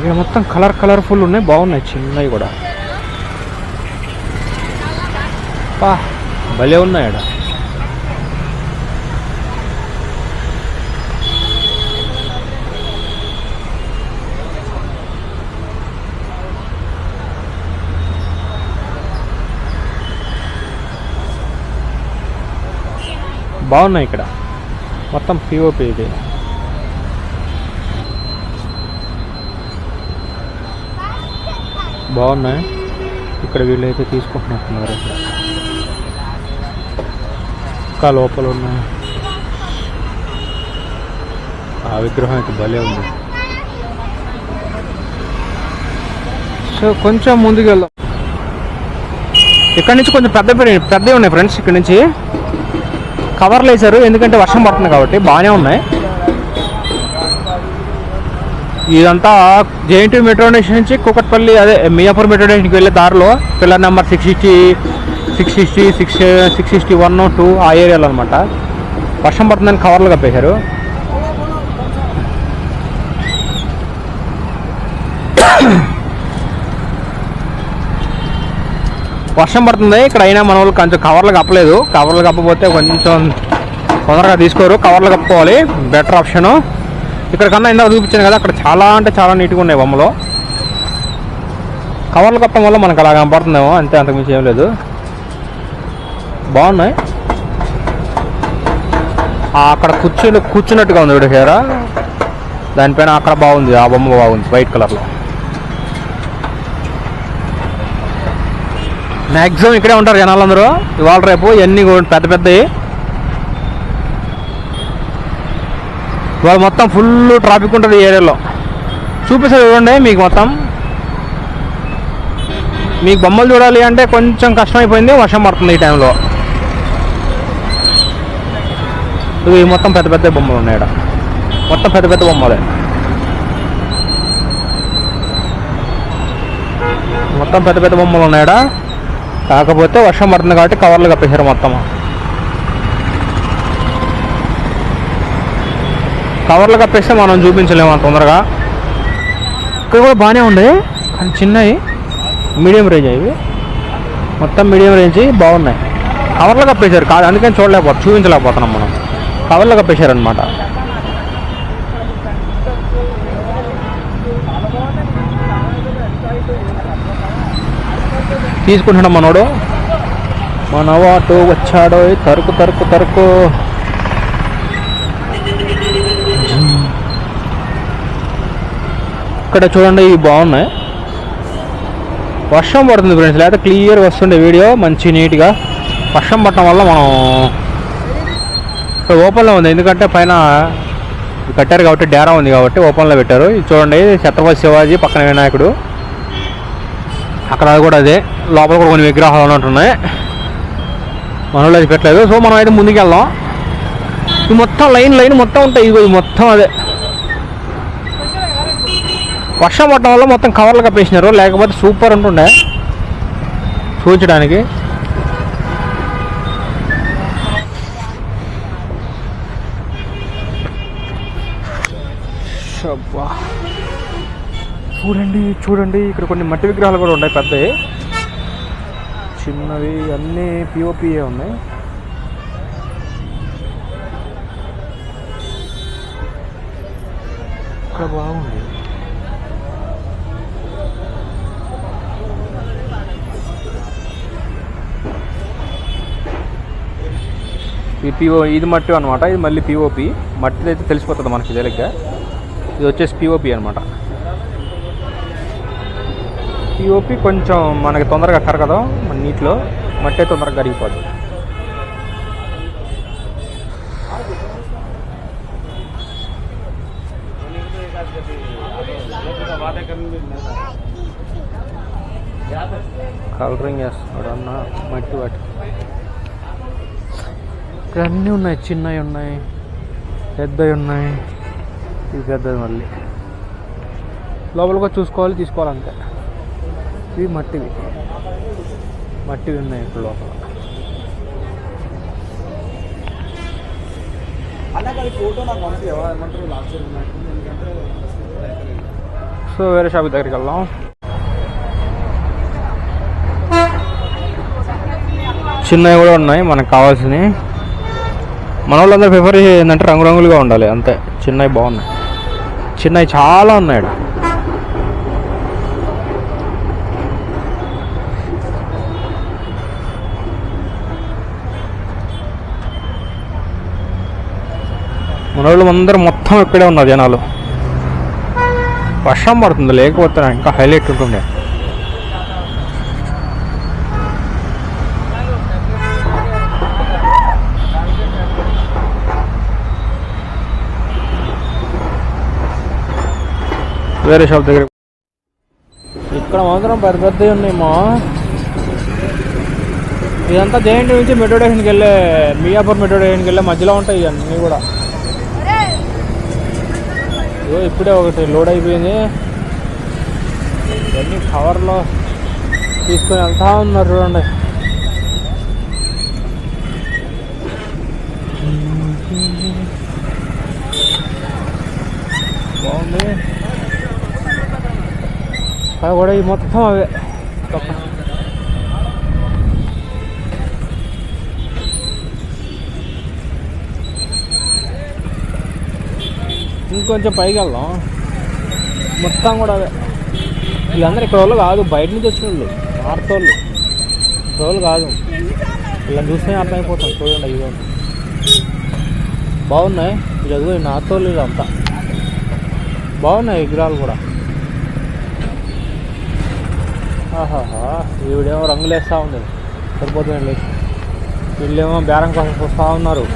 ఇక్కడ మొత్తం colour colourful ఉన్నాయి బాగున్నాయి చిన్నవి కూడా. పా భలే ఉన్నాయి ఆడ. బాగున్నాయి ఇక్కడ. మొత్తం పిఓపి ఇది. బాగున్నాయి. ఇక్కడ వీళ్ళైతే తీసుకుంటున్నట్టున్నారు. ఇక్కడ ఇంకా లోపల ఉన్నాయి. ఆ విగ్రహం అయితే భలే ఉంది. సో కొంచెం ముందుకు వెళ్దాం ఇక్కడ నుంచి కొంచెం పెద్ద పెద్దవి ఉన్నాయి ఫ్రెండ్స్ ఇక్కడ నుంచి. కవర్లు వేశారు ఎందుకంటే వర్షం పడుతుంది కాబట్టి బాగానే ఉన్నాయి. ఇదంతా జేఎన్టీ మెట్రో స్టేషన్ నుంచి కూకట్పల్లి అదే మియాపూర్ మెట్రో స్టేషన్కి వెళ్ళే దారిలో pillar number six sixty six sixty six six sixty one two ఆ ఏరియాలో అనమాట వర్షం పడుతుందని కవర్లు కప్పేశారు. వర్షం పడుతుంది. ఇక్కడ అయినా మన వాళ్ళు కొంచెం కవర్లు కప్పలేదు. కవర్లు కప్పపోతే కొంచెం తొందరగా తీసుకోరు. కవర్లు కప్పుకోవాలి. Better option. ఇక్కడ కన్నా ఇందాక చూపించాను కదా అక్కడ చాలా అంటే చాలా నీట్గా ఉన్నాయి బొమ్మలు. కవర్లు కప్పడం వల్ల మనకు అలా కనపడుతుందేమో అంతే అంతకుమించి ఏం లేదు. బాగున్నాయి. అక్కడ కూర్చుని కూర్చున్నట్టుగా ఉంది చూడేసారా దానిపైన అక్కడ బాగుంది ఆ బొమ్మ బాగుంది వైట్ కలర్లో. మ్యాక్సిమం ఇక్కడే ఉంటారు జనాలందరూ. ఇవాళ రేపు ఇవన్నీ పెద్ద పెద్దవి. ఇవాళ మొత్తం ఫుల్ ట్రాఫిక్ ఉంటుంది ఈ ఏరియాలో. చూపిస్తారు చూడండి మీకు మొత్తం. మీకు బొమ్మలు చూడాలి అంటే కొంచెం కష్టమైపోయింది వర్షం పడుతుంది ఈ టైంలో ఇవి మొత్తం పెద్ద పెద్ద బొమ్మలు ఉన్నాయి ఇక్కడ మొత్తం పెద్ద పెద్ద బొమ్మలే. మొత్తం పెద్ద పెద్ద బొమ్మలు ఉన్నాయడా కాకపోతే వర్షం పడుతుంది కాబట్టి కవర్లు కప్పేశారు మొత్తం. కవర్లు కప్పేస్తే మనం చూపించలేము అంత తొందరగా. ఇక్కడ కూడా బాగానే ఉండే కానీ చిన్నవి. మీడియం రేంజ్ ఇవి. మొత్తం మీడియం రేంజ్ బాగున్నాయి. కవర్లు కప్పేశారు కాదు అందుకని చూడలేకపోతాం చూపించలేకపోతున్నాం మనం. కవర్లు కప్పేశారు అనమాట తీసుకుంటున్నాం మనోడు మనవ అటు వచ్చాడో తరుకు తరుకు తరుకు. ఇక్కడ చూడండి ఇవి బాగున్నాయి. వర్షం పడుతుంది ఫ్రెండ్స్ లేకపోతే క్లియర్ వస్తుండే వీడియో మంచి నీట్గా. వర్షం పడటం వల్ల మనం ఇక్కడ ఓపెన్లో ఉంది. ఎందుకంటే పైన కట్టారు కాబట్టి డేరా ఉంది కాబట్టి ఓపెన్లో పెట్టారు. ఇది చూడండి ఛత్రపతి శివాజీ పక్కన వినాయకుడు. అక్కడ అది కూడా అదే. లోపల కూడా కొన్ని విగ్రహాలు ఉన్నట్టున్నాయి. మనలో అది పెట్టలేదు. సో మనం అయితే ముందుకెళ్దాం. ఇది మొత్తం లైన్ లైన్ మొత్తం ఉంటాయి. ఇది మొత్తం అదే. వర్షం పడడం వల్ల మొత్తం కవర్లు కప్పేసినారు. లేకపోతే సూపర్ ఉంటుండే. చూపించడానికి. చూడండి చూడండి. ఇక్కడ కొన్ని మట్టి విగ్రహాలు కూడా ఉన్నాయి పెద్దవి. చిన్నవి అన్నీ పిఓపిఏ ఉన్నాయి. ఇక్కడ బాగుంది. ఈ పిఓ ఇది మట్టి అనమాట ఇది మళ్ళీ పిఓపి మట్టిది అయితే తెలిసిపోతుంది మనకి తెలియక ఇది వచ్చేసి పిఓపి అనమాట పిఓపి కొంచెం మనకి తొందరగా కరగదు మన నీటిలో. మట్టి తొందరగా కరిగిపోదు కలరింగ్ వేస్తున్నాడు అన్న మట్టి వాటి ఇక్కడ అన్నీ ఉన్నాయి. చిన్నవి ఉన్నాయి. పెద్దవి ఉన్నాయి. ఇది పెద్దది మళ్ళీ. లోపలికి చూసుకోవాలి తీసుకోవాలి అంతే ఇవి మట్టివి. మట్టివి ఉన్నాయి ఇప్పుడు లోపల. సో వేరే షాప్ దగ్గరికి వెళ్దాం. చిన్నవి కూడా ఉన్నాయి మనకు కావాల్సినవి. మన వాళ్ళందరూ ప్రిఫర్ ఏంటంటే రంగురంగులుగా ఉండాలి అంతే. చిన్నవి బాగున్నాయి. చిన్నవి చాలా ఉన్నాయి ఈడ. మన వాళ్ళు అందరూ మొత్తం ఇక్కడే ఉన్నారు జనాలు. వర్షం పడుతుంది లేకపోతే ఇంకా హైలైట్ ఉంటుండే. వేరే షాప్ దగ్గర. ఇక్కడ మాత్రం పెద్ద పెద్దవి ఉన్నాయి మా. ఇదంతా జేఎన్టీ నుంచి మెట్రో స్టేషన్కి వెళ్ళే మియాపూర్ మెట్రో స్టేషన్కి వెళ్ళే మధ్యలో ఉంటాయి ఇవన్నీ కూడా. ఇగో ఇప్పుడే ఒకటి లోడ్ అయిపోయింది. ఇవన్నీ కవర్లో తీసుకొని వెళ్తా ఉన్నారు చూడండి బాగుంది అవి కూడా ఈ మొత్తం అవే. తప్ప. ఇంకొంచెం పైకి వెళ్దాం. మొత్తం కూడా అదే వీళ్ళందరూ ఇక్కడ వాళ్ళు కాదు బయట నుంచి వచ్చిన వాళ్ళు. ఆడతోళ్ళు ఇక్కడ వాళ్ళు కాదు. ఇలా చూస్తే అర్థమైపోతాం. చూడండి ఇదో బాగున్నాయి. చదువు నాతోళ్ళు ఇదంతా. బాగున్నాయి విగ్రహాలు కూడా. ఈవిడేమో రంగులు వేస్తూ ఉంది. సరిపోతుంది లేచి వీళ్ళేమో బేరం కోసం చూస్తూ ఉన్నారు.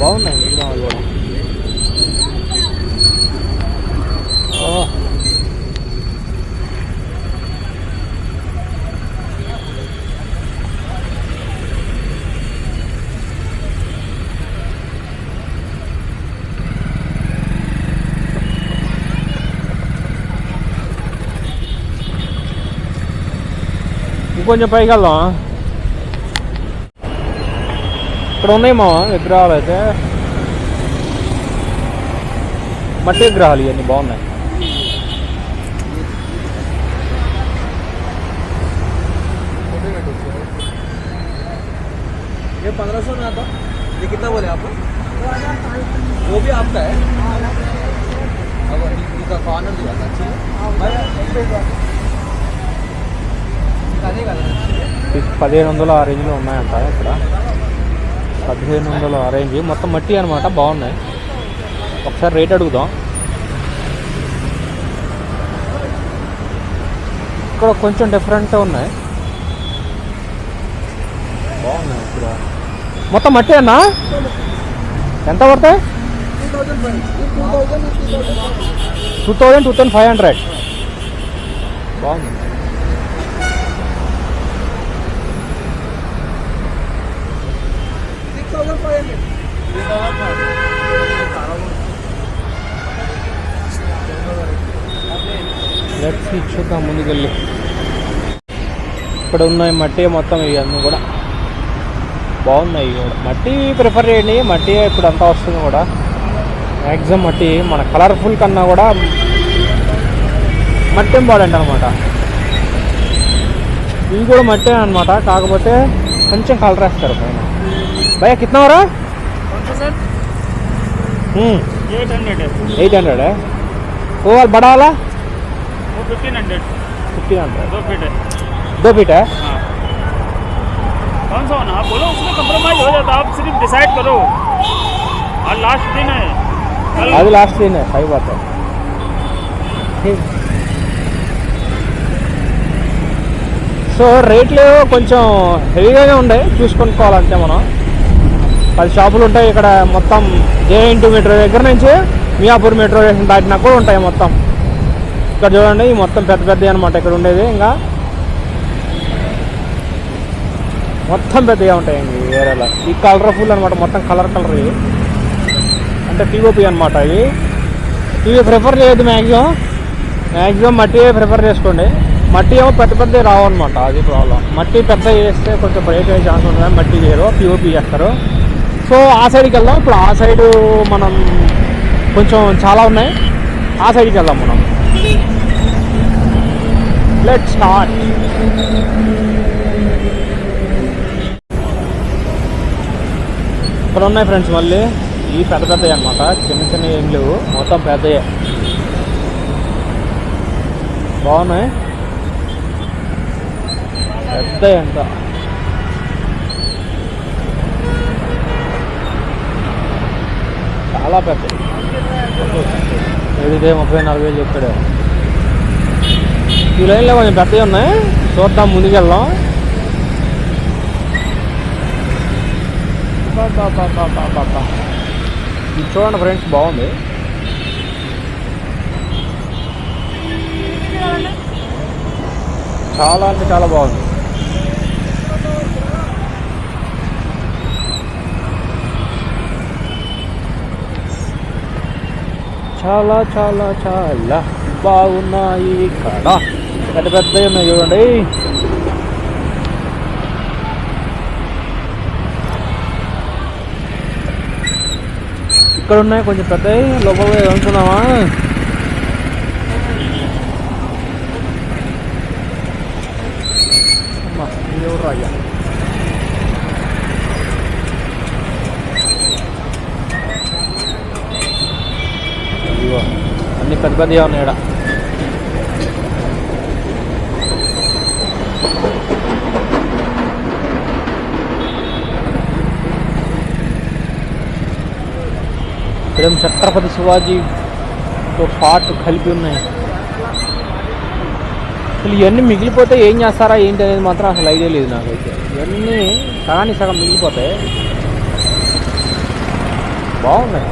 బాగున్నాయి విగ్రహాలు కూడా. ఇంకొంచెం పైకి వెళ్దాం ఇక్కడ ఉన్నాయి మా విగ్రహాలు అయితే మట్టి విగ్రహాలు ఇవన్నీ బాగున్నాయి ये पंद्रह सौ में आता ये कितना बोले आप वो भी आपका है अब इसका कॉर्नर दिया था अच्छी పదిహేను వందలు ఆ రేంజ్లో ఉన్నాయంట ఇక్కడ. పదిహేను వందలు ఆ రేంజ్. మొత్తం మట్టి అనమాట బాగున్నాయి. ఒకసారి రేట్ అడుగుదాం. ఇక్కడ కొంచెం డిఫరెంట్ ఉన్నాయి. బాగున్నాయి ఇక్కడ. మొత్తం మట్టి అన్నా? ఎంత పడతాయి? Two thousand two thousand five hundred. బాగుంది. లెట్స్ చూద్దాం ముందుకెళ్ళి. ఇక్కడ ఉన్నాయి మట్టి మొత్తం ఇవన్నీ కూడా. బాగున్నాయి కూడా. మట్టి ప్రిఫర్ చేయండి. మట్టి ఇప్పుడు అంతా వస్తుంది కూడా. మ్యాక్సిమం మట్టి మన కలర్ఫుల్ కన్నా కూడా మట్టి ఇంపార్టెంట్ అనమాట ఇవి కూడా మట్టే అనమాట కాకపోతే కొంచెం కలర్ వేస్తారు పైన. భయ కిత్నవరా? कौन सा सर एट हंड्रेड है ఎయిట్ హండ్రెడ్ ఓ వాళ్ళు బడా वाला वो फिफ्टीन हंड्रेड ఫిఫ్టీన్ హండ్రెడ్ दो फीट है దో ఫీట్ है हाँ कौन सा होना आप बोलो उसमें कंप्रोमाइज हो जाता आप सिर्फ डिसाइड करो आज लास्ट दिन है कल అది లాస్ట్ दिन है सही बात है ठीक సో రేట్లు కొంచెం హెవీగానే ఉన్నాయి చూసుకొని పోవాలంటే మనం పది షాపులు ఉంటాయి ఇక్కడ మొత్తం జేఎన్టీ మెట్రో దగ్గర నుంచి మియాపూర్ మెట్రో స్టేషన్ దాటినా కూడా ఉంటాయి మొత్తం. ఇక్కడ చూడండి ఈ మొత్తం పెద్ద పెద్దవి అనమాట ఇక్కడ ఉండేది ఇంకా. మొత్తం పెద్దగా ఉంటాయి ఈ ఏరియాలో. ఈ కలర్ఫుల్ అనమాట మొత్తం కలర్ కలర్ ఇవి. అంటే టీఓపీ అనమాట ఇవి. ఇవి ప్రిఫర్ చేయొద్దు మ్యాక్సిమం మ్యాక్సిమం మట్టి ప్రిఫర్ చేసుకోండి. మట్టి ఏమో పెద్ద పెద్ద రావు అనమాట అది ప్రాబ్లం. మట్టి పెద్ద చేస్తే కొంచెం బ్రేక్ అయ్యే ఛాన్స్ ఉంటుంది మట్టి చేయరు పిఓపి చేస్తారు. సో ఆ సైడ్కి వెళ్దాం. ఇప్పుడు ఆ సైడు మనం కొంచెం చాలా ఉన్నాయి. ఆ సైడ్కి వెళ్దాం మనం. లెట్ స్టార్ట్ ఇక్కడ ఉన్నాయి ఫ్రెండ్స్ మళ్ళీ. ఈ పెద్ద పెద్దవి అనమాట చిన్న చిన్న ఏం లేవు. మొత్తం పెద్దయే. బాగున్నాయి. పెద్ద ఎంత చాలా పెద్ద. ఇదే ముప్పై నాలుగు వేలు చెప్పాడు. ఈ లైన్లో కొంచెం పెద్దవి ఉన్నాయి. చూద్దాం ముందుకెళ్దాం. ఇది చూడండి ఫ్రెండ్స్ బాగుంది. చాలా అంటే చాలా బాగుంది. చాలా చాలా చాలా బాగున్నాయి ఇక్కడ పెద్ద పెద్దవి ఉన్నాయి చూడండి. ఇక్కడ ఉన్నాయి కొంచెం పెద్దవి లోపల ఉంటున్నావా అమ్మా, ఇది ఎవరు రాజా ఇదిగో అన్ని పెద్ద పెద్దగా ఉన్నాయి ఇక్కడ ఇక్కడేం ఛత్రపతి శివాజీతో పాటు కలిపి ఉన్నాయి. అసలు ఇవన్నీ మిగిలిపోతే ఏం చేస్తారా ఏంటి అనేది మాత్రం అసలు ఐడియా లేదు నాకైతే. ఇవన్నీ సగానికి సగం మిగిలిపోతాయి. బాగున్నాయి.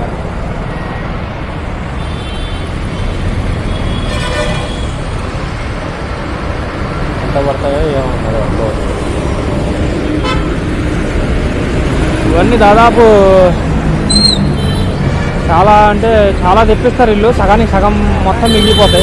ఎంత పడతాయో ఏమో ఇవన్నీ దాదాపు చాలా అంటే చాలా తెప్పిస్తారు ఇల్లు. సగానికి సగం మొత్తం మిగిలిపోతాయి.